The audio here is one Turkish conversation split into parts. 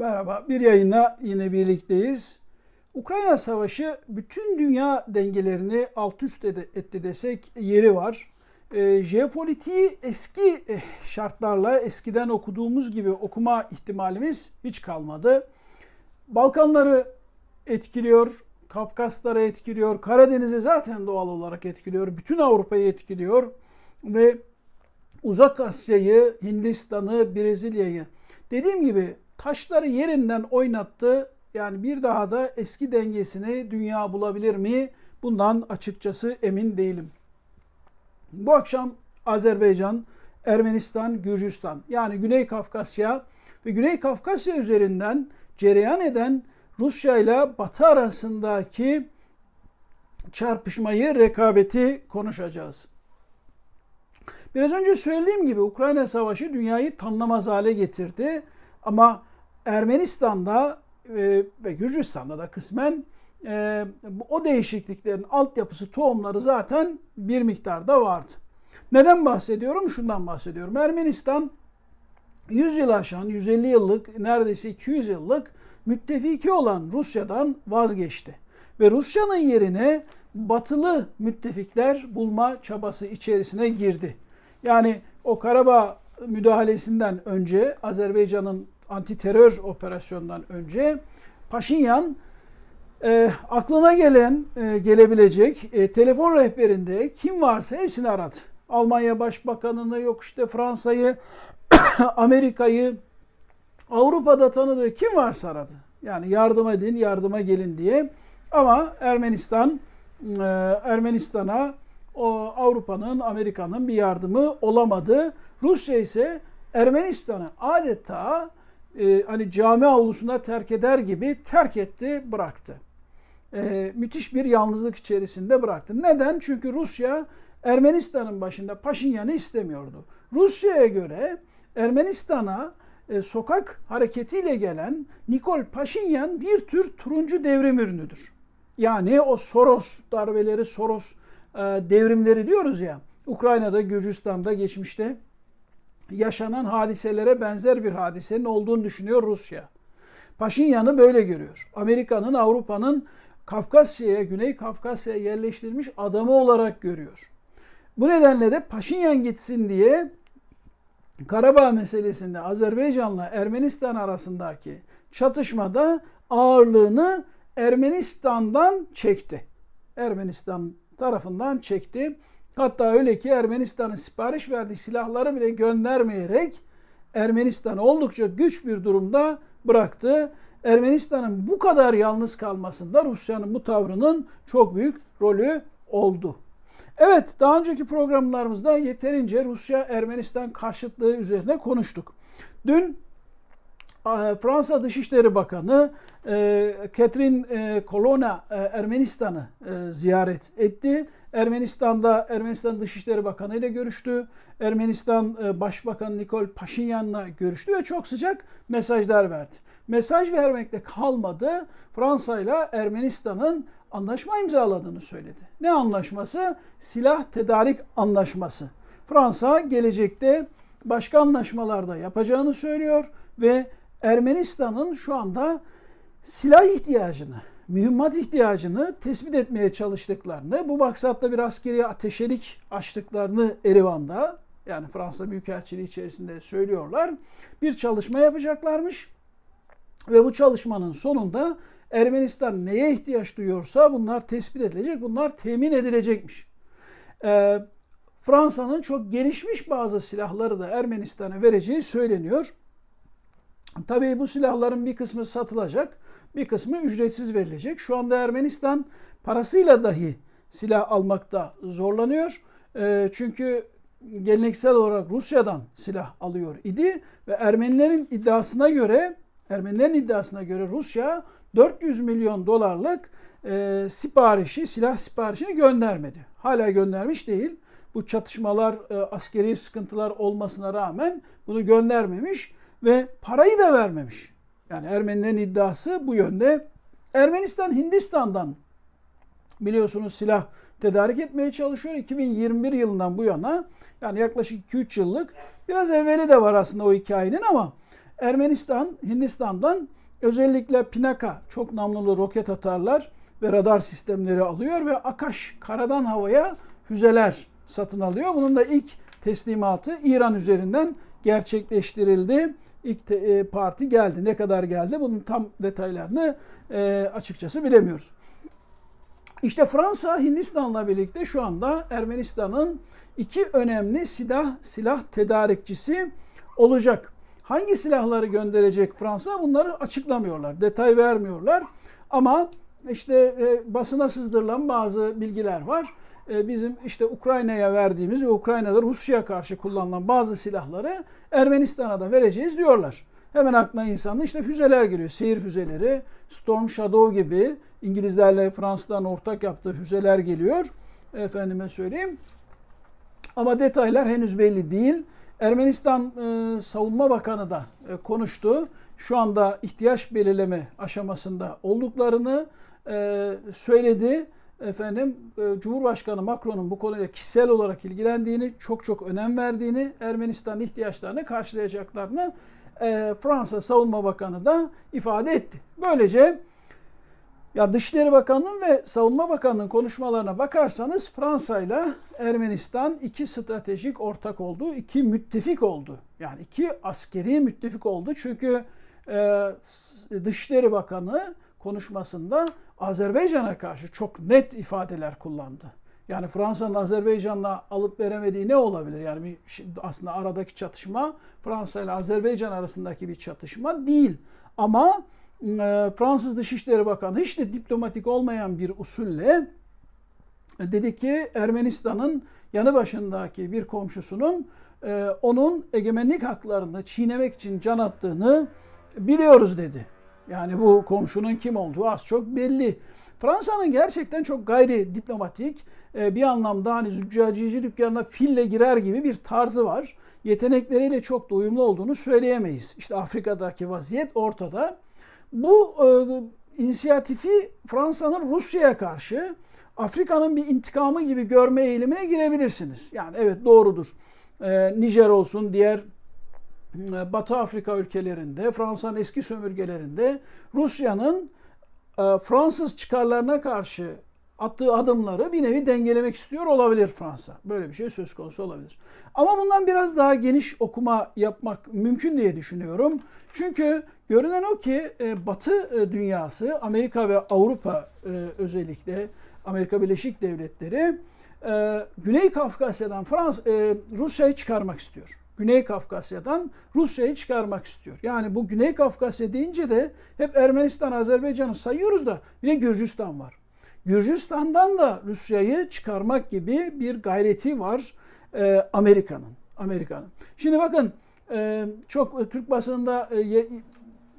Merhaba, bir yayınla yine birlikteyiz. Ukrayna Savaşı bütün dünya dengelerini alt üst etti desek yeri var. E, jeopolitiği eski eh, şartlarla eskiden okuduğumuz gibi okuma ihtimalimiz hiç kalmadı. Balkanları etkiliyor, Kafkasları etkiliyor, Karadeniz'i zaten doğal olarak etkiliyor, bütün Avrupa'yı etkiliyor ve Uzak Asya'yı, Hindistan'ı, Brezilya'yı dediğim gibi taşları yerinden oynattı. Yani bir daha da eski dengesini dünya bulabilir mi? Bundan açıkçası emin değilim. Bu akşam Azerbaycan, Ermenistan, Gürcistan yani Güney Kafkasya ve Güney Kafkasya üzerinden cereyan eden Rusya ile Batı arasındaki çarpışmayı, rekabeti konuşacağız. Biraz önce söylediğim gibi Ukrayna Savaşı dünyayı tanımaz hale getirdi. Ama Ermenistan'da e, ve Gürcistan'da da kısmen e, o değişikliklerin altyapısı, tohumları zaten bir miktarda vardı. Neden bahsediyorum? Şundan bahsediyorum. Ermenistan 100 yıl aşan, 150 yıllık, neredeyse 200 yıllık müttefiki olan Rusya'dan vazgeçti. Ve Rusya'nın yerine batılı müttefikler bulma çabası içerisine girdi. Yani o Karabağ müdahalesinden önce Azerbaycan'ın anti terör operasyonundan önce Paşinyan e, aklına gelen e, gelebilecek e, telefon rehberinde kim varsa hepsini aradı. Almanya Başbakanını yok işte Fransa'yı, Amerika'yı, Avrupa'da tanıdığı kim varsa aradı. Yani yardım edin, yardıma gelin diye. Ama Ermenistan e, Ermenistan'a o Avrupa'nın, Amerika'nın bir yardımı olamadı. Rusya ise Ermenistan'ı adeta e, hani cami avlusunda terk eder gibi terk etti, bıraktı. E, müthiş bir yalnızlık içerisinde bıraktı. Neden? Çünkü Rusya Ermenistan'ın başında Paşinyan'ı istemiyordu. Rusya'ya göre Ermenistan'a e, sokak hareketiyle gelen Nikol Paşinyan bir tür turuncu devrim ürünüdür. Yani o Soros darbeleri, Soros e, devrimleri diyoruz ya. Ukrayna'da, Gürcistan'da geçmişte yaşanan hadiselere benzer bir hadisenin olduğunu düşünüyor Rusya. Paşinyan'ı böyle görüyor. Amerika'nın, Avrupa'nın Kafkasya'ya, Güney Kafkasya'ya yerleştirilmiş adamı olarak görüyor. Bu nedenle de Paşinyan gitsin diye Karabağ meselesinde Azerbaycan'la Ermenistan arasındaki çatışmada ağırlığını Ermenistan'dan çekti. Ermenistan tarafından çekti. Hatta öyle ki Ermenistan'ın sipariş verdiği silahları bile göndermeyerek Ermenistan'ı oldukça güç bir durumda bıraktı. Ermenistan'ın bu kadar yalnız kalmasında Rusya'nın bu tavrının çok büyük rolü oldu. Evet, daha önceki programlarımızda yeterince Rusya-Ermenistan karşıtlığı üzerine konuştuk. Dün Fransa Dışişleri Bakanı Catherine Colonna Ermenistan'ı ziyaret etti. Ermenistan'da Ermenistan Dışişleri Bakanı ile görüştü. Ermenistan Başbakanı Nikol Paşinyan'la görüştü ve çok sıcak mesajlar verdi. Mesaj vermekle kalmadı. Fransa ile Ermenistan'ın anlaşma imzaladığını söyledi. Ne anlaşması? Silah tedarik anlaşması. Fransa gelecekte başka anlaşmalarda yapacağını söylüyor ve Ermenistan'ın şu anda silah ihtiyacını, mühimmat ihtiyacını tespit etmeye çalıştıklarını, bu maksatla bir askeri ateşelik açtıklarını Erivan'da yani Fransa Büyükelçiliği içerisinde söylüyorlar. Bir çalışma yapacaklarmış ve bu çalışmanın sonunda Ermenistan neye ihtiyaç duyuyorsa bunlar tespit edilecek, bunlar temin edilecekmiş. Ee, Fransa'nın çok gelişmiş bazı silahları da Ermenistan'a vereceği söyleniyor. Tabii bu silahların bir kısmı satılacak, bir kısmı ücretsiz verilecek. Şu anda Ermenistan parasıyla dahi silah almakta zorlanıyor. E, çünkü geleneksel olarak Rusya'dan silah alıyor idi ve Ermenilerin iddiasına göre Ermenilerin iddiasına göre Rusya 400 milyon dolarlık e, siparişi, silah siparişini göndermedi. Hala göndermiş değil. Bu çatışmalar, e, askeri sıkıntılar olmasına rağmen bunu göndermemiş ve parayı da vermemiş. Yani Ermenilerin iddiası bu yönde. Ermenistan Hindistan'dan biliyorsunuz silah tedarik etmeye çalışıyor. 2021 yılından bu yana yani yaklaşık 2-3 yıllık biraz evveli de var aslında o hikayenin ama Ermenistan, Hindistan'dan özellikle Pinaka çok namlulu roket atarlar ve radar sistemleri alıyor ve Akaş karadan havaya füzeler satın alıyor. Bunun da ilk teslimatı İran üzerinden gerçekleştirildi. İlk te, e, parti geldi. Ne kadar geldi? Bunun tam detaylarını e, açıkçası bilemiyoruz. İşte Fransa Hindistan'la birlikte şu anda Ermenistan'ın iki önemli silah silah tedarikçisi olacak. Hangi silahları gönderecek Fransa? Bunları açıklamıyorlar, detay vermiyorlar. Ama işte e, basına sızdırılan bazı bilgiler var. E, bizim işte Ukrayna'ya verdiğimiz ve Ukrayna'da Rusya karşı kullanılan bazı silahları Ermenistan'a da vereceğiz diyorlar. Hemen aklına insanın işte füzeler geliyor. Seyir füzeleri, Storm Shadow gibi İngilizlerle Fransızların ortak yaptığı füzeler geliyor. Efendime söyleyeyim. Ama detaylar henüz belli değil. Ermenistan e, Savunma Bakanı da e, konuştu. Şu anda ihtiyaç belirleme aşamasında olduklarını e, söyledi. Efendim e, Cumhurbaşkanı Macron'un bu konuya kişisel olarak ilgilendiğini, çok çok önem verdiğini, Ermenistan'ın ihtiyaçlarını karşılayacaklarını e, Fransa Savunma Bakanı da ifade etti. Böylece ya Dışişleri Bakanı'nın ve Savunma Bakanı'nın konuşmalarına bakarsanız Fransa ile Ermenistan iki stratejik ortak oldu, iki müttefik oldu. Yani iki askeri müttefik oldu. Çünkü e, Dışişleri Bakanı konuşmasında Azerbaycan'a karşı çok net ifadeler kullandı. Yani Fransa'nın Azerbaycan'la alıp veremediği ne olabilir? Yani bir, aslında aradaki çatışma Fransa ile Azerbaycan arasındaki bir çatışma değil. Ama e, Fransız Dışişleri Bakanı hiç de diplomatik olmayan bir usulle e, dedi ki Ermenistan'ın yanı başındaki bir komşusunun e, onun egemenlik haklarını çiğnemek için can attığını biliyoruz dedi. Yani bu komşunun kim olduğu az çok belli. Fransa'nın gerçekten çok gayri diplomatik e, bir anlamda hani züccacici dükkanına fille girer gibi bir tarzı var. Yetenekleriyle çok da uyumlu olduğunu söyleyemeyiz. İşte Afrika'daki vaziyet ortada. Bu e, inisiyatifi Fransa'nın Rusya'ya karşı Afrika'nın bir intikamı gibi görme eğilimine girebilirsiniz. Yani evet doğrudur. E, Nijer olsun, diğer Batı Afrika ülkelerinde, Fransa'nın eski sömürgelerinde Rusya'nın e, Fransız çıkarlarına karşı attığı adımları bir nevi dengelemek istiyor olabilir Fransa. Böyle bir şey söz konusu olabilir. Ama bundan biraz daha geniş okuma yapmak mümkün diye düşünüyorum. Çünkü görünen o ki e, Batı dünyası, Amerika ve Avrupa özellikle Amerika Birleşik Devletleri Güney Kafkasya'dan Fransa Rusya'yı çıkarmak istiyor. Güney Kafkasya'dan Rusya'yı çıkarmak istiyor. Yani bu Güney Kafkasya deyince de hep Ermenistan, Azerbaycan'ı sayıyoruz da bir de Gürcistan var. Gürcistan'dan da Rusya'yı çıkarmak gibi bir gayreti var e, Amerika'nın. Amerika'nın. Şimdi bakın e, çok Türk basınında e,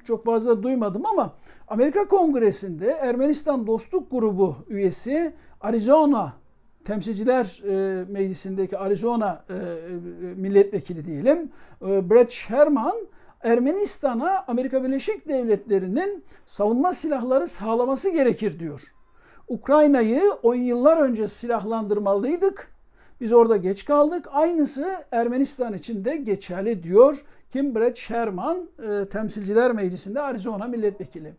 çok fazla duymadım ama Amerika Kongresi'nde Ermenistan Dostluk Grubu üyesi Arizona Temsilciler e, Meclisi'ndeki Arizona e, e, milletvekili diyelim e, Brett Sherman Ermenistan'a Amerika Birleşik Devletleri'nin savunma silahları sağlaması gerekir diyor. Ukrayna'yı 10 yıllar önce silahlandırmalıydık. Biz orada geç kaldık. Aynısı Ermenistan için de geçerli diyor. Kim Brett Sherman e, Temsilciler Meclisi'nde Arizona milletvekili.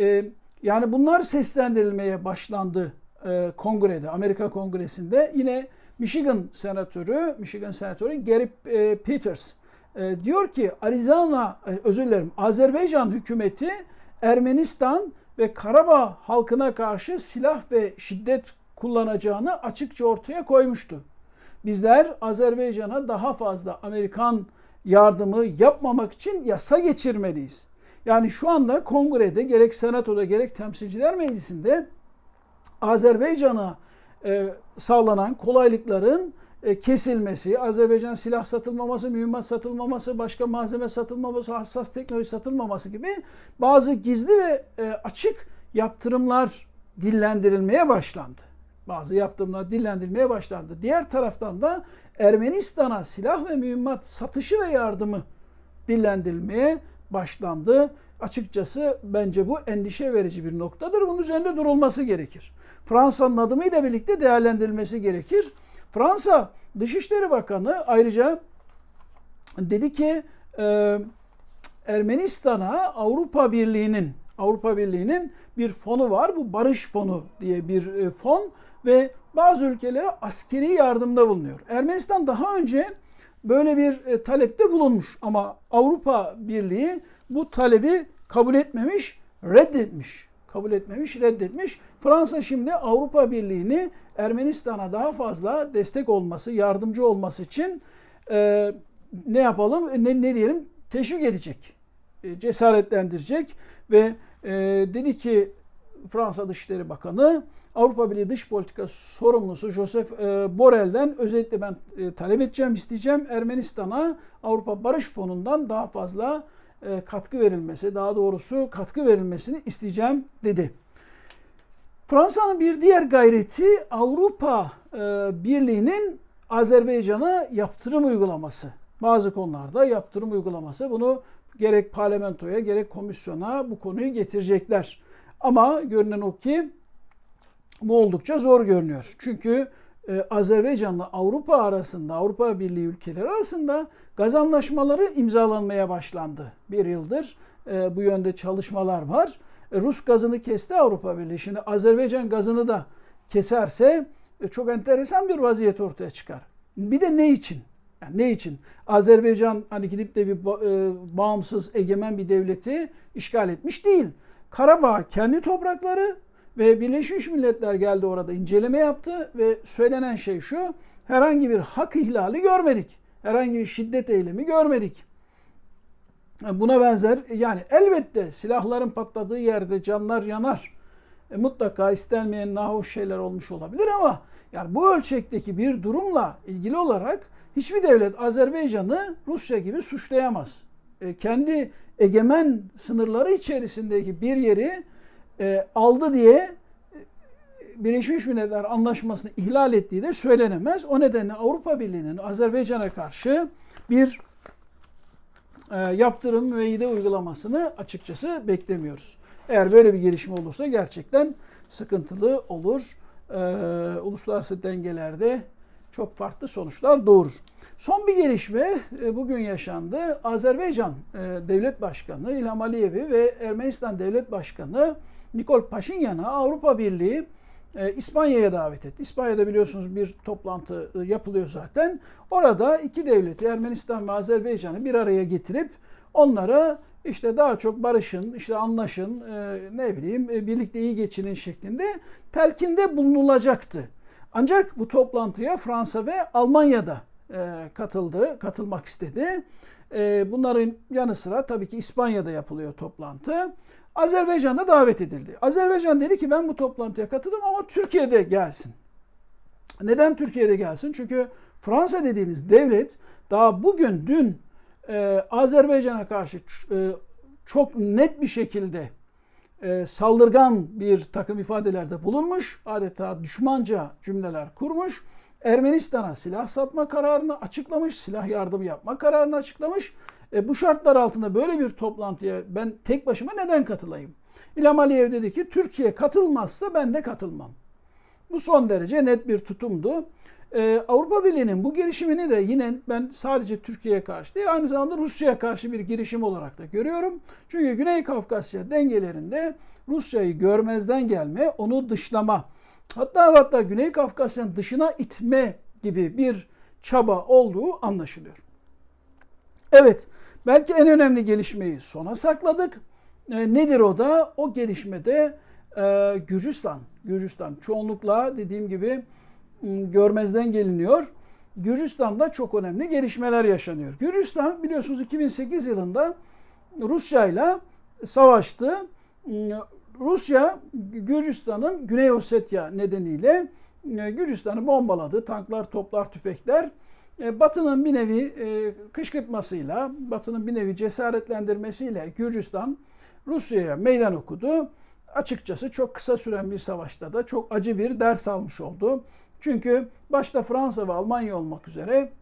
E, yani bunlar seslendirilmeye başlandı e, kongrede, Amerika Kongresi'nde yine Michigan senatörü, Michigan senatörü Gary e, Peters e, diyor ki Arizona, e, özür dilerim, Azerbaycan hükümeti Ermenistan ve Karabağ halkına karşı silah ve şiddet kullanacağını açıkça ortaya koymuştu. Bizler Azerbaycan'a daha fazla Amerikan yardımı yapmamak için yasa geçirmeliyiz. Yani şu anda kongrede gerek senatoda gerek temsilciler meclisinde Azerbaycan'a e, sağlanan kolaylıkların e, kesilmesi, Azerbaycan silah satılmaması, mühimmat satılmaması, başka malzeme satılmaması, hassas teknoloji satılmaması gibi bazı gizli ve e, açık yaptırımlar dillendirilmeye başlandı. Bazı yaptırımlar dillendirilmeye başlandı. Diğer taraftan da Ermenistan'a silah ve mühimmat satışı ve yardımı dillendirilmeye başlandı. Açıkçası bence bu endişe verici bir noktadır. Bunun üzerinde durulması gerekir. Fransa'nın adımıyla birlikte değerlendirilmesi gerekir. Fransa Dışişleri Bakanı ayrıca dedi ki e, Ermenistan'a Avrupa Birliği'nin Avrupa Birliği'nin bir fonu var. Bu barış fonu diye bir e, fon ve bazı ülkelere askeri yardımda bulunuyor. Ermenistan daha önce böyle bir e, talepte bulunmuş ama Avrupa Birliği bu talebi kabul etmemiş, reddetmiş. Kabul etmemiş, reddetmiş. Fransa şimdi Avrupa Birliği'ni Ermenistan'a daha fazla destek olması, yardımcı olması için e, ne yapalım, ne, ne diyelim teşvik edecek, e, cesaretlendirecek ve e, dedi ki Fransa Dışişleri Bakanı Avrupa Birliği Dış Politika sorumlusu Joseph e, Borrell'den özellikle ben e, talep edeceğim, isteyeceğim Ermenistan'a Avrupa Barış Fonu'ndan daha fazla e, katkı verilmesi, daha doğrusu katkı verilmesini isteyeceğim dedi. Fransa'nın bir diğer gayreti Avrupa Birliği'nin Azerbaycan'a yaptırım uygulaması. Bazı konularda yaptırım uygulaması. Bunu gerek parlamentoya gerek komisyona bu konuyu getirecekler. Ama görünen o ki bu oldukça zor görünüyor. Çünkü e, Azerbaycan'la Avrupa arasında, Avrupa Birliği ülkeleri arasında gaz anlaşmaları imzalanmaya başlandı. Bir yıldır e, bu yönde çalışmalar var. E, Rus gazını kesti Avrupa Birliği. Şimdi Azerbaycan gazını da keserse e, çok enteresan bir vaziyet ortaya çıkar. Bir de ne için? Yani ne için? Azerbaycan hani gidip de bir e, bağımsız, egemen bir devleti işgal etmiş değil. Karabağ kendi toprakları ve Birleşmiş Milletler geldi orada inceleme yaptı ve söylenen şey şu. Herhangi bir hak ihlali görmedik. Herhangi bir şiddet eylemi görmedik. Buna benzer yani elbette silahların patladığı yerde canlar yanar. E, mutlaka istenmeyen nahoş şeyler olmuş olabilir ama yani bu ölçekteki bir durumla ilgili olarak hiçbir devlet Azerbaycan'ı Rusya gibi suçlayamaz. E, kendi egemen sınırları içerisindeki bir yeri e, aldı diye e, Birleşmiş Milletler Anlaşması'nı ihlal ettiği de söylenemez. O nedenle Avrupa Birliği'nin Azerbaycan'a karşı bir yaptırım müeyyide uygulamasını açıkçası beklemiyoruz. Eğer böyle bir gelişme olursa gerçekten sıkıntılı olur. Uluslararası dengelerde çok farklı sonuçlar doğurur. Son bir gelişme e, bugün yaşandı. Azerbaycan e, Devlet Başkanı İlham Aliyev'i ve Ermenistan Devlet Başkanı Nikol Paşinyan'ı Avrupa Birliği e, İspanya'ya davet etti. İspanya'da biliyorsunuz bir toplantı yapılıyor zaten. Orada iki devleti Ermenistan ve Azerbaycan'ı bir araya getirip onlara işte daha çok barışın, işte anlaşın, ne bileyim birlikte iyi geçinin şeklinde telkinde bulunulacaktı. Ancak bu toplantıya Fransa ve Almanya'da e, katıldı, katılmak istedi. E, bunların yanı sıra tabii ki İspanya'da yapılıyor toplantı. Azerbaycan'da davet edildi. Azerbaycan dedi ki ben bu toplantıya katıldım ama Türkiye'de gelsin. Neden Türkiye'de gelsin? Çünkü Fransa dediğiniz devlet daha bugün dün e, Azerbaycan'a karşı e, çok net bir şekilde e, saldırgan bir takım ifadelerde bulunmuş. Adeta düşmanca cümleler kurmuş. Ermenistan'a silah satma kararını açıklamış, silah yardımı yapma kararını açıklamış. E, bu şartlar altında böyle bir toplantıya ben tek başıma neden katılayım? İlham Aliyev dedi ki Türkiye katılmazsa ben de katılmam. Bu son derece net bir tutumdu. Ee, Avrupa Birliği'nin bu girişimini de yine ben sadece Türkiye'ye karşı değil aynı zamanda Rusya'ya karşı bir girişim olarak da görüyorum. Çünkü Güney Kafkasya dengelerinde Rusya'yı görmezden gelme, onu dışlama, hatta hatta Güney Kafkasya'nın dışına itme gibi bir çaba olduğu anlaşılıyor. Evet, belki en önemli gelişmeyi sona sakladık. E, nedir o da? O gelişmede e, Gürcistan, Gürcistan çoğunlukla dediğim gibi görmezden geliniyor. Gürcistan'da çok önemli gelişmeler yaşanıyor. Gürcistan biliyorsunuz 2008 yılında Rusya ile savaştı. Rusya Gürcistan'ın Güney Ossetya nedeniyle ıı, Gürcistan'ı bombaladı. Tanklar, toplar, tüfekler. E, Batı'nın bir nevi e, kışkırtmasıyla, Batı'nın bir nevi cesaretlendirmesiyle Gürcistan Rusya'ya meydan okudu. Açıkçası çok kısa süren bir savaşta da çok acı bir ders almış oldu. Çünkü başta Fransa ve Almanya olmak üzere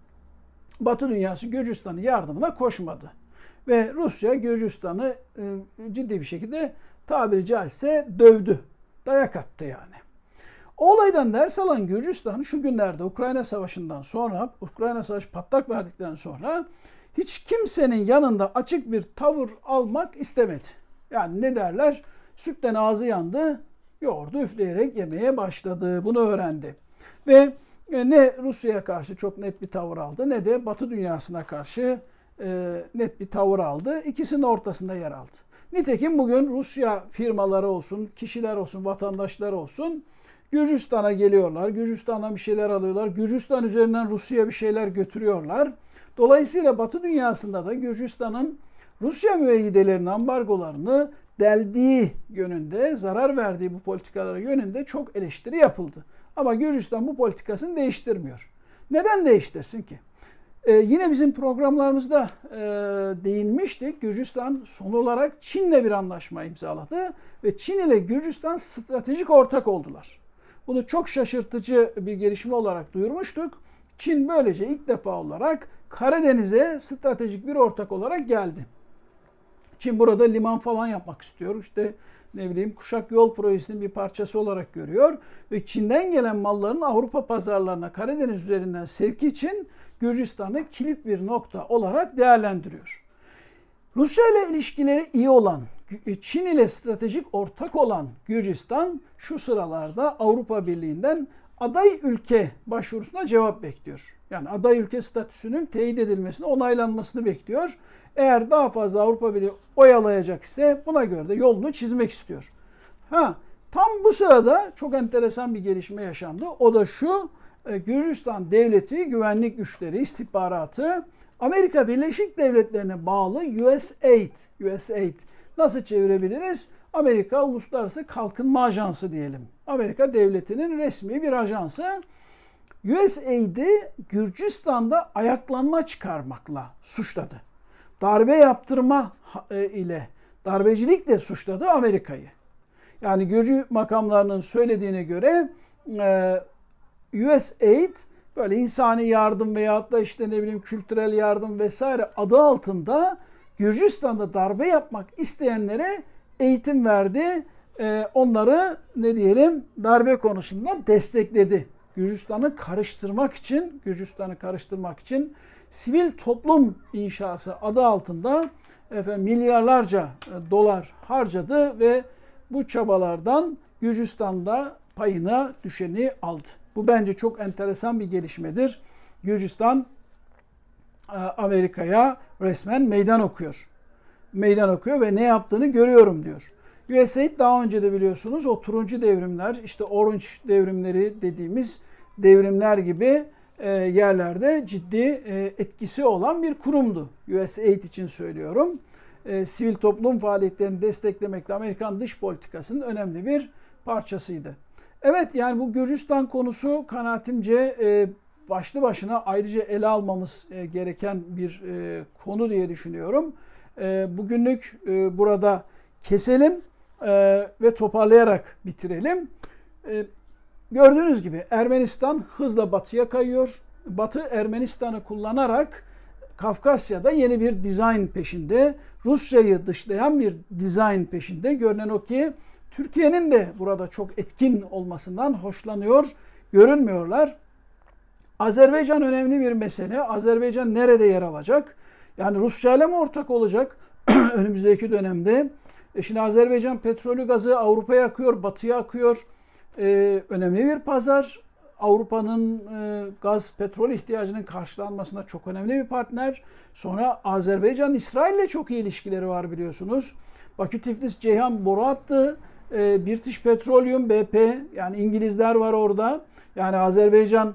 Batı dünyası Gürcistan'ın yardımına koşmadı. Ve Rusya Gürcistan'ı e, ciddi bir şekilde tabiri caizse dövdü. Dayak attı yani. O olaydan ders alan Gürcistan şu günlerde Ukrayna Savaşı'ndan sonra, Ukrayna Savaşı patlak verdikten sonra hiç kimsenin yanında açık bir tavır almak istemedi. Yani ne derler? Sütten ağzı yandı, yoğurdu üfleyerek yemeye başladı. Bunu öğrendi. Ve e, ne Rusya'ya karşı çok net bir tavır aldı ne de Batı dünyasına karşı e, net bir tavır aldı. İkisinin ortasında yer aldı. Nitekim bugün Rusya firmaları olsun, kişiler olsun, vatandaşlar olsun Gürcistan'a geliyorlar. Gürcistan'dan bir şeyler alıyorlar. Gürcistan üzerinden Rusya'ya bir şeyler götürüyorlar. Dolayısıyla Batı dünyasında da Gürcistan'ın Rusya müeyyidelerinin ambargolarını deldiği yönünde, zarar verdiği bu politikalara yönünde çok eleştiri yapıldı. Ama Gürcistan bu politikasını değiştirmiyor. Neden değiştirsin ki? Ee, yine bizim programlarımızda e, değinmiştik. Gürcistan son olarak Çin'le bir anlaşma imzaladı ve Çin ile Gürcistan stratejik ortak oldular. Bunu çok şaşırtıcı bir gelişme olarak duyurmuştuk. Çin böylece ilk defa olarak Karadeniz'e stratejik bir ortak olarak geldi. Çin burada liman falan yapmak istiyor. İşte ne bileyim kuşak yol projesinin bir parçası olarak görüyor ve Çin'den gelen malların Avrupa pazarlarına Karadeniz üzerinden sevki için Gürcistan'ı kilit bir nokta olarak değerlendiriyor. Rusya ile ilişkileri iyi olan, Çin ile stratejik ortak olan Gürcistan şu sıralarda Avrupa Birliği'nden aday ülke başvurusuna cevap bekliyor. Yani aday ülke statüsünün teyit edilmesini, onaylanmasını bekliyor. Eğer daha fazla Avrupa Birliği oyalayacak ise buna göre de yolunu çizmek istiyor. Ha, tam bu sırada çok enteresan bir gelişme yaşandı. O da şu, e, Gürcistan devleti güvenlik güçleri istihbaratı Amerika Birleşik Devletleri'ne bağlı USAID, USAID nasıl çevirebiliriz? Amerika Uluslararası Kalkınma Ajansı diyelim. Amerika devletinin resmi bir ajansı. USAID'i Gürcistan'da ayaklanma çıkarmakla suçladı. Darbe yaptırma e, ile darbecilikle suçladı Amerika'yı. Yani Gürcü makamlarının söylediğine göre e, USAID böyle insani yardım veyahut da işte ne bileyim kültürel yardım vesaire adı altında Gürcistan'da darbe yapmak isteyenlere eğitim verdi. Ee, onları ne diyelim darbe konusunda destekledi. Gürcistan'ı karıştırmak için, Gürcistan'ı karıştırmak için sivil toplum inşası adı altında efendim, milyarlarca e, dolar harcadı ve bu çabalardan Gürcistan'da payına düşeni aldı. Bu bence çok enteresan bir gelişmedir. Gürcistan e, Amerika'ya resmen meydan okuyor. Meydan okuyor ve ne yaptığını görüyorum diyor. USAID daha önce de biliyorsunuz o turuncu devrimler, işte orange devrimleri dediğimiz devrimler gibi e, yerlerde ciddi e, etkisi olan bir kurumdu. USAID için söylüyorum. Sivil toplum faaliyetlerini desteklemekle Amerikan dış politikasının önemli bir parçasıydı. Evet yani bu Gürcistan konusu kanaatimce e, başlı başına ayrıca ele almamız e, gereken bir e, konu diye düşünüyorum. Bugünlük burada keselim ve toparlayarak bitirelim. Gördüğünüz gibi Ermenistan hızla batıya kayıyor. Batı Ermenistan'ı kullanarak Kafkasya'da yeni bir dizayn peşinde. Rusya'yı dışlayan bir dizayn peşinde. Görünen o ki Türkiye'nin de burada çok etkin olmasından hoşlanıyor, görünmüyorlar. Azerbaycan önemli bir mesele. Azerbaycan nerede yer alacak? Yani Rusya ile mi ortak olacak önümüzdeki dönemde? E şimdi Azerbaycan petrolü gazı Avrupa'ya akıyor, batıya akıyor. Ee, önemli bir pazar. Avrupa'nın e, gaz, petrol ihtiyacının karşılanmasında çok önemli bir partner. Sonra Azerbaycan, İsrail ile çok iyi ilişkileri var biliyorsunuz. Bakü Tiflis Ceyhan boru attı. Ee, British Petroleum BP yani İngilizler var orada. Yani Azerbaycan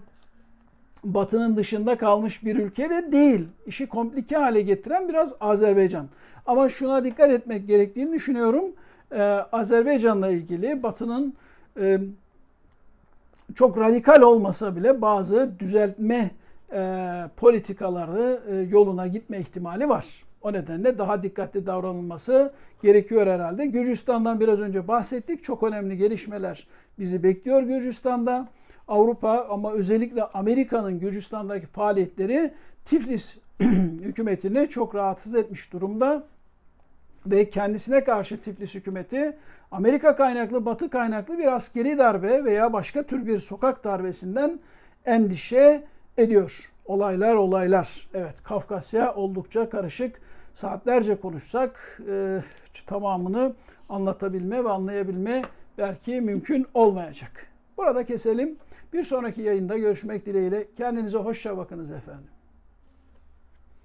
Batı'nın dışında kalmış bir ülke de değil. İşi komplike hale getiren biraz Azerbaycan. Ama şuna dikkat etmek gerektiğini düşünüyorum. Ee, Azerbaycan'la ilgili Batı'nın e, çok radikal olmasa bile bazı düzeltme e, politikaları e, yoluna gitme ihtimali var. O nedenle daha dikkatli davranılması gerekiyor herhalde. Gürcistan'dan biraz önce bahsettik. Çok önemli gelişmeler bizi bekliyor Gürcistan'da. Avrupa ama özellikle Amerika'nın Gürcistan'daki faaliyetleri Tiflis hükümetini çok rahatsız etmiş durumda. Ve kendisine karşı Tiflis hükümeti Amerika kaynaklı, Batı kaynaklı bir askeri darbe veya başka tür bir sokak darbesinden endişe ediyor. Olaylar olaylar. Evet Kafkasya oldukça karışık. Saatlerce konuşsak e, tamamını anlatabilme ve anlayabilme belki mümkün olmayacak. Burada keselim. Bir sonraki yayında görüşmek dileğiyle. Kendinize hoşça bakınız efendim.